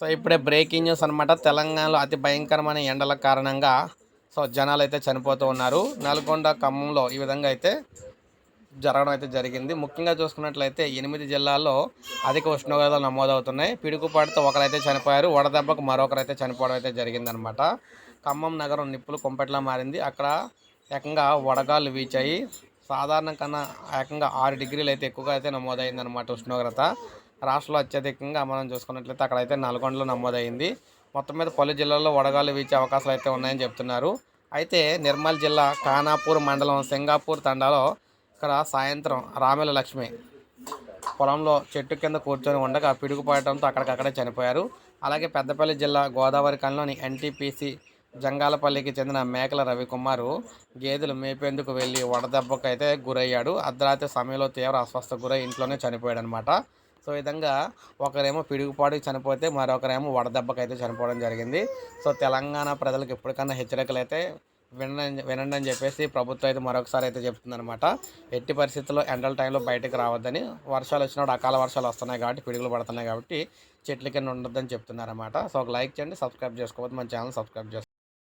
So ఇప్పుడే breaking news అనమాట తెలంగాణలో అతి భయంకరమైన ఎండల కారణంగా సో జనాలు అయితే చనిపోతూ ఉన్నారు. నల్గొండ ఖమ్మంలో ఈ విధంగా అయితే జరగడం అయితే జరిగింది. ముఖ్యంగా చూసుకున్నట్లయితే ఎనిమిది జిల్లాల్లో అధిక ఉష్ణోగ్రతలు నమోదవుతున్నాయి. పిడుగుపాటుతో ఒకరైతే చనిపోయారు. వడదెబ్బకు మరొకరైతే చనిపోవడం అయితే జరిగిందనమాట ఖమ్మం నగరం నిప్పులు కొంపెట్లా మారింది. అక్కడ ఏకంగా వడగాళ్ళు వీచాయి. సాధారణ కన్నా ఏకంగా ఆరు డిగ్రీలు అయితే ఎక్కువగా అయితే నమోదైందనమాట ఉష్ణోగ్రత. రాష్ట్రంలో అత్యధికంగా మనం చూసుకున్నట్లయితే అక్కడైతే నల్గొండలో నమోదైంది. మొత్తం మీద పలు జిల్లాల్లో వడగాలు వీచే అవకాశాలు అయితే ఉన్నాయని చెప్తున్నారు. అయితే నిర్మల్ జిల్లా ఖానాపూర్ మండలం సింగాపూర్ తండాలో ఇక్కడ సాయంత్రం రామెల లక్ష్మి పొలంలో చెట్టు కింద కూర్చొని ఉండగా పిడుగుపడటంతో అక్కడికక్కడే చనిపోయారు. అలాగే పెద్దపల్లి జిల్లా గోదావరి కాలంలోని ఎన్టీపీసీ జంగాలపల్లికి చెందిన మేకల రవికుమారు గేదెలు మేపేందుకు వెళ్ళి వడదెబ్బకు అయితే గురయ్యాడు. అర్ధరాత్రి సమయంలో తీవ్ర అస్వస్థ గురై ఇంట్లోనే చనిపోయాడు అనమాట సో విధంగా ఒకరేమో పిడుగుపాటుకి చనిపోతే మరొకరేమో వడదెబ్బకి అయితే చనిపోవడం జరిగింది. సో తెలంగాణ ప్రజలకు ఎప్పటికన్నా హెచ్చరికలు అయితే వినండి వినండి అని చెప్పేసి ప్రభుత్వం అయితే మరొకసారి అయితే చెప్తుందనమాట ఎట్టి పరిస్థితుల్లో ఎండల టైంలో బయటకు రావద్దని. వర్షాలు వచ్చినప్పుడు అకాల వర్షాలు వస్తున్నాయి కాబట్టి పిడుగులు పడుతున్నాయి కాబట్టి చెట్ల కింద ఉండొద్దని చెప్తున్నారన్నమాట. సో ఒక లైక్ చేయండి సబ్స్క్రైబ్ చేసుకోవద్దు మన ఛానల్ సబ్స్క్రైబ్ చేసుకోండి